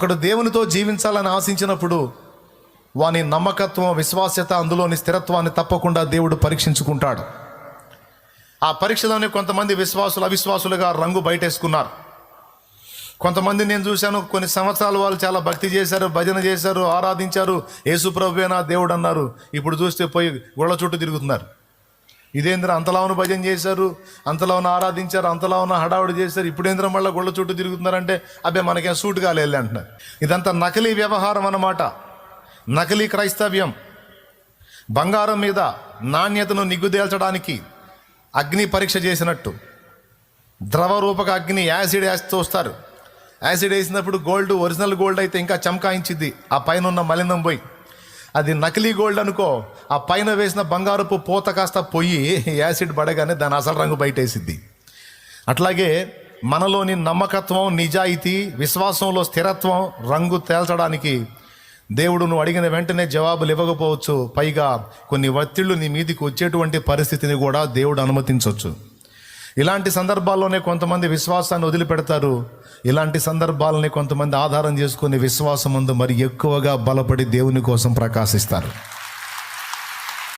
ఒకడు దేవునితో జీవించాలని ఆశించినప్పుడు వాని నమ్మకత్వం విశ్వాస్యత అందులోని స్థిరత్వాన్ని తప్పకుండా దేవుడు పరీక్షించుకుంటాడు. ఆ పరీక్షలోనే కొంతమంది విశ్వాసులు అవిశ్వాసులుగా రంగు బయటేసుకున్నారు. కొంతమంది నేను చూశాను కొన్ని సంవత్సరాలు వాళ్ళు చాలా భక్తి చేశారు భజన చేశారు ఆరాధించారు. యేసుప్రభువేనా దేవుడు అన్నారు. ఇప్పుడు చూస్తే పోయి గుళ్ళ చుట్టూ తిరుగుతున్నారు. ఇదేంద్ర అంతలావును భజన చేశారు అంతలావును ఆరాధించారు అంతలావును హడావుడి చేశారు ఇప్పుడేంద్ర మళ్ళీ గొళ్ళ చుట్టూ తిరుగుతున్నారంటే అబ్బే మనకేం సూట్ కాలేదు అంటున్నారు. ఇదంతా నకిలీ వ్యవహారం అన్నమాట. నకిలీ క్రైస్తవ్యం. బంగారం మీద నాణ్యతను నిగ్గుదేల్చడానికి అగ్ని పరీక్ష చేసినట్టు. ద్రవ రూపక అగ్ని యాసిడ్ వేసి తోస్తారు యాసిడ్ వేసినప్పుడు గోల్డ్ ఒరిజినల్ గోల్డ్ అయితే ఇంకా చమకాయించిద్ది ఆ పైన ఉన్న మలినం పోయి. అది నకిలీ గోల్డ్ అనుకో. ఆ పైన వేసిన బంగారపు పూత కాస్త పొయ్యి యాసిడ్ పడగానే దాని అసలు రంగు బయటేసిద్ది. అట్లాగే మనలోని నమ్మకత్వం నిజాయితీ విశ్వాసంలో స్థిరత్వం రంగు తేల్చడానికి దేవుడు నువ్వు అడిగిన వెంటనే జవాబులు ఇవ్వకపోవచ్చు. పైగా కొన్ని ఒత్తిళ్ళు నీ మీదికి వచ్చేటువంటి పరిస్థితిని కూడా దేవుడు అనుమతించవచ్చు ఇలాంటి సందర్భాల్లోనే కొంతమంది విశ్వాసాన్ని వదిలిపెడతారు. ఇలాంటి సందర్భాలని కొంతమంది ఆధారం చేసుకుని విశ్వాసం ముందు మరి ఎక్కువగా బలపడి దేవుని కోసం ప్రకాశిస్తారు.